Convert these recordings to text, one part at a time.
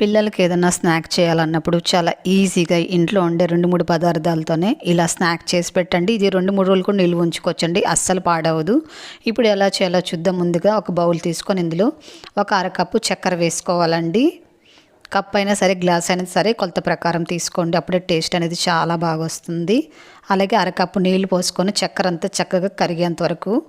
పిల్లలకి ఏదైనా స్నాక్ చేయాలన్నప్పుడు చాలా ఈజీగా ఇంట్లో ఉండే రెండు మూడు పదార్థాలతోనే ఇలా స్నాక్ చేసి పెట్టండి. ఇది రెండు మూడు రోజులు కూడా నిల్వ ఉంచుకోవచ్చండి. అస్సలు పాడవదు. ఇప్పుడు ఎలా చేయాలో చూద్దాం ముందుగా. ఒక బౌల్ తీసుకొని ఇందులో ఒక అరకప్పు చక్కెర వేసుకోవాలండి. కప్ అయినా సరే గ్లాస్ అయినా సరే కొలత ప్రకారం తీసుకోండి. అప్పుడే టేస్ట్ అనేది చాలా బాగా వస్తుంది. అలాగే అరకప్పు నీళ్ళు పోసుకొని చక్కెర అంతా చక్కగా కరిగేంత వరకు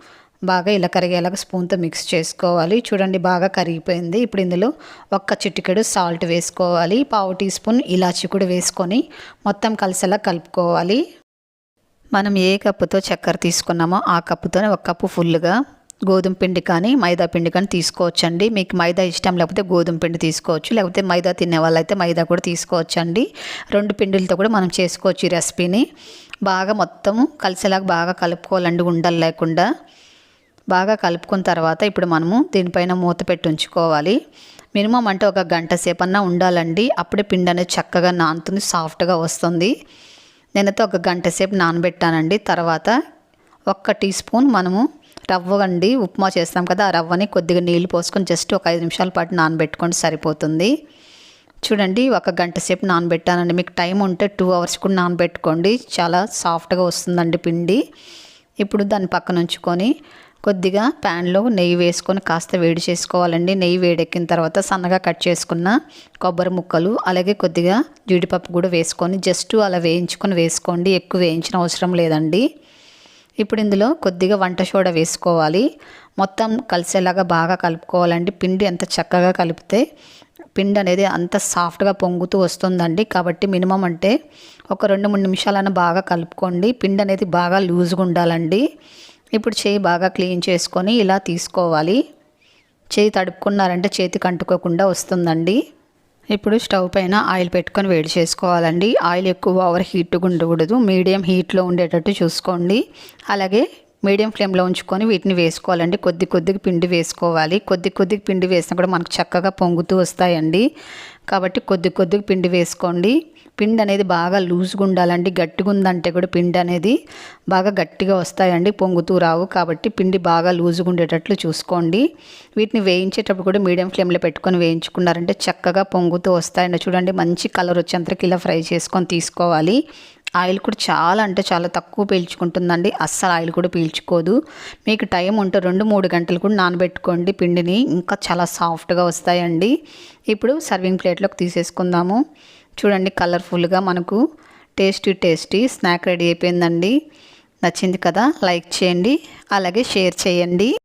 బాగా ఇలా కరిగేలాగా స్పూన్తో మిక్స్ చేసుకోవాలి. చూడండి బాగా కరిగిపోయింది. ఇప్పుడు ఇందులో ఒక్క చిటికెడు సాల్ట్ వేసుకోవాలి. పావు టీ స్పూన్ ఇలాచి కూడా వేసుకొని మొత్తం కలిసేలా కలుపుకోవాలి. మనం ఏ కప్పుతో చక్కెర తీసుకున్నామో ఆ కప్పుతోనే ఒక కప్పు ఫుల్గా గోధుమ పిండి కానీ మైదా పిండి కానీ తీసుకోవచ్చండి. మీకు మైదా ఇష్టం లేకపోతే గోధుమ పిండి తీసుకోవచ్చు. లేకపోతే మైదా తినే వాళ్ళైతే మైదా కూడా తీసుకోవచ్చండి. రెండు పిండిలతో కూడా మనం చేసుకోవచ్చు ఈ రెసిపీని. బాగా మొత్తం కలిసేలాగా బాగా కలుపుకోవాలండి. ఉండలు లేకుండా బాగా కలుపుకున్న తర్వాత ఇప్పుడు మనము దీనిపైన మూత పెట్టి ఉంచుకోవాలి. మినిమం అంటే ఒక గంట సేపన్నా ఉండాలండి. అప్పుడే పిండి అనేది చక్కగా నానుతుంది సాఫ్ట్గా వస్తుంది. నేనైతే ఒక గంట సేపు నానబెట్టానండి. తర్వాత ఒక్క టీ స్పూన్ మనము రవ్వ అండి ఉప్మా చేస్తాం కదా ఆ రవ్వని కొద్దిగా నీళ్ళు పోసుకొని జస్ట్ ఒక ఐదు నిమిషాల పాటు నానబెట్టుకోండి సరిపోతుంది. చూడండి ఒక గంట సేపు నానబెట్టానండి. మీకు టైం ఉంటే టూ అవర్స్ కూడా నానబెట్టుకోండి. చాలా సాఫ్ట్గా వస్తుందండి పిండి. ఇప్పుడు దాన్ని పక్కన ఉంచుకొని కొద్దిగా ప్యాన్లో నెయ్యి వేసుకొని కాస్త వేడి చేసుకోవాలండి. నెయ్యి వేడెక్కిన తర్వాత సన్నగా కట్ చేసుకున్న కొబ్బరి ముక్కలు అలాగే కొద్దిగా జీడిపప్పు కూడా వేసుకొని జస్ట్ అలా వేయించుకొని వేసుకోండి. ఎక్కువ వేయించిన అవసరం లేదండి. ఇప్పుడు ఇందులో కొద్దిగా వంట సోడా వేసుకోవాలి. మొత్తం కలిసేలాగా బాగా కలుపుకోవాలండి. పిండి ఎంత చక్కగా కలిపితే పిండి అనేది అంత సాఫ్ట్గా పొంగుతూ వస్తుందండి. కాబట్టి మినిమం అంటే ఒక రెండు మూడు నిమిషాలైనా బాగా కలుపుకోండి. పిండి అనేది బాగా లూజ్గా ఉండాలండి. ఇప్పుడు చేయి బాగా క్లీన్ చేసుకొని ఇలా తీసుకోవాలి. చేయి తడుపుకున్నారంటే చేతికి అంటుకోకుండా వస్తుందండి. ఇప్పుడు స్టవ్ పైన ఆయిల్ పెట్టుకొని వేడి చేసుకోవాలండి. ఆయిల్ ఎక్కువ ఓవర్ హీట్గా ఉండకూడదు. మీడియం హీట్లో ఉండేటట్టు చూసుకోండి. అలాగే మీడియం ఫ్లేమ్లో ఉంచుకొని వీటిని వేసుకోవాలండి. కొద్ది కొద్దిగా పిండి వేసుకోవాలి. కొద్ది కొద్దిగా పిండి వేసినా కూడా మనకు చక్కగా పొంగుతూ వస్తాయండి. కాబట్టి కొద్ది కొద్దిగా పిండి వేసుకోండి. పిండి అనేది బాగా లూజ్గా ఉండాలండి. గట్టిగా ఉందంటే కూడా పిండి అనేది బాగా గట్టిగా వస్తాయండి పొంగుతూ రావు. కాబట్టి పిండి బాగా లూజ్గా ఉండేటట్లు చూసుకోండి. వీటిని వేయించేటప్పుడు కూడా మీడియం ఫ్లేమ్లో పెట్టుకొని వేయించుకున్నారంటే చక్కగా పొంగుతూ వస్తాయండి. చూడండి మంచి కలర్ వచ్చేంతకి ఇలా ఫ్రై చేసుకొని తీసుకోవాలి. ఆయిల్ కూడా చాలా అంటే చాలా తక్కువ పీల్చుకుంటుందండి. అస్సలు ఆయిల్ కూడా పీల్చుకోదు. మీకు టైం ఉంటే రెండు మూడు గంటలు కూడా నానబెట్టుకోండి పిండిని. ఇంకా చాలా సాఫ్ట్గా వస్తాయండి. ఇప్పుడు సర్వింగ్ ప్లేట్లోకి తీసేసుకుందాము. చూడండి కలర్ఫుల్గా మనకు టేస్టీ టేస్టీ స్నాక్ రెడీ అయిపోయిందండి. నచ్చింది కదా లైక్ చేయండి. అలాగే షేర్ చేయండి.